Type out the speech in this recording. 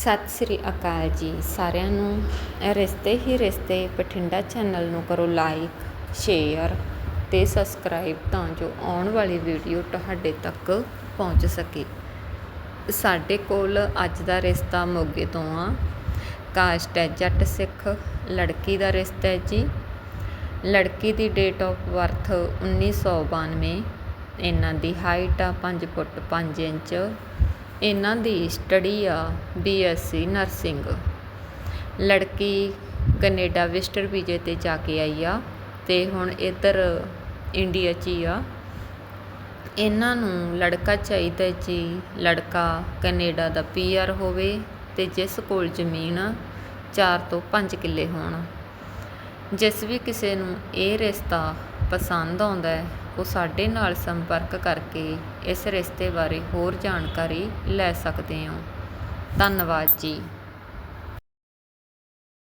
ਸਤਿ ਸ੍ਰੀ ਅਕਾਲ ਜੀ। ਸਾਰਿਆਂ ਨੂੰ ਰਿਸ਼ਤੇ ਹੀ ਰਿਸ਼ਤੇ, ਬਠਿੰਡਾ ਚੈਨਲ ਨੂੰ ਕਰੋ ਲਾਈਕ ਸ਼ੇਅਰ ਤੇ ਸਬਸਕ੍ਰਾਈਬ ਤਾਂ ਜੋ ਆਉਣ ਵਾਲੀ ਵੀਡੀਓ ਤੁਹਾਡੇ ਤੱਕ ਪਹੁੰਚ ਸਕੇ। ਸਾਡੇ ਕੋਲ ਅੱਜ ਦਾ ਰਿਸ਼ਤਾ ਮੋਗੇ ਤੋਂ ਆ। ਕਾਸਟ ਹੈ, ਜੱਟ ਸਿੱਖ, ਲੜਕੀ ਦਾ ਰਿਸ਼ਤਾ ਹੈ ਜੀ। ਲੜਕੀ ਦੀ ਡੇਟ ਆਫ ਬਰਥ 1992 ਇਹਨਾਂ ਦੀ ਹਾਈਟ ਆ 5 ਫੁੱਟ 5 ਇੰਚ। ਇਹਨਾਂ ਦੀ ਸਟੱਡੀ ਆ ਬੀ ਬੀਐਸਸੀ ਨਰਸਿੰਗ ਲੜਕੀ ਕੈਨੇਡਾ ਵਿਜ਼ਟਰ ਵੀਜ਼ੇ ਤੇ ਜਾ ਕੇ ਆਈ ਆ ਅਤੇ ਹੁਣ ਇੱਧਰ ਇੰਡੀਆ 'ਚ ਹੀ ਆ। ਇਹਨਾਂ ਨੂੰ ਲੜਕਾ ਚਾਹੀਦਾ ਜੀ, ਲੜਕਾ ਕੈਨੇਡਾ ਦਾ ਪੀਆਰ ਹੋਵੇ ਅਤੇ ਜਿਸ ਕੋਲ ਜ਼ਮੀਨ 4 ਤੋਂ 5 ਕਿੱਲੇ ਹੋਣ। ਜਿਸ ਵੀ ਕਿਸੇ ਨੂੰ ਇਹ ਰਿਸ਼ਤਾ ਪਸੰਦ ਆਉਂਦਾ ਉਹ ਸਾਡੇ ਨਾਲ ਸੰਪਰਕ ਕਰਕੇ ਇਸ ਰਿਸ਼ਤੇ ਬਾਰੇ ਹੋਰ ਜਾਣਕਾਰੀ ਲੈ ਸਕਦੇ ਹੋ। ਧੰਨਵਾਦ ਜੀ।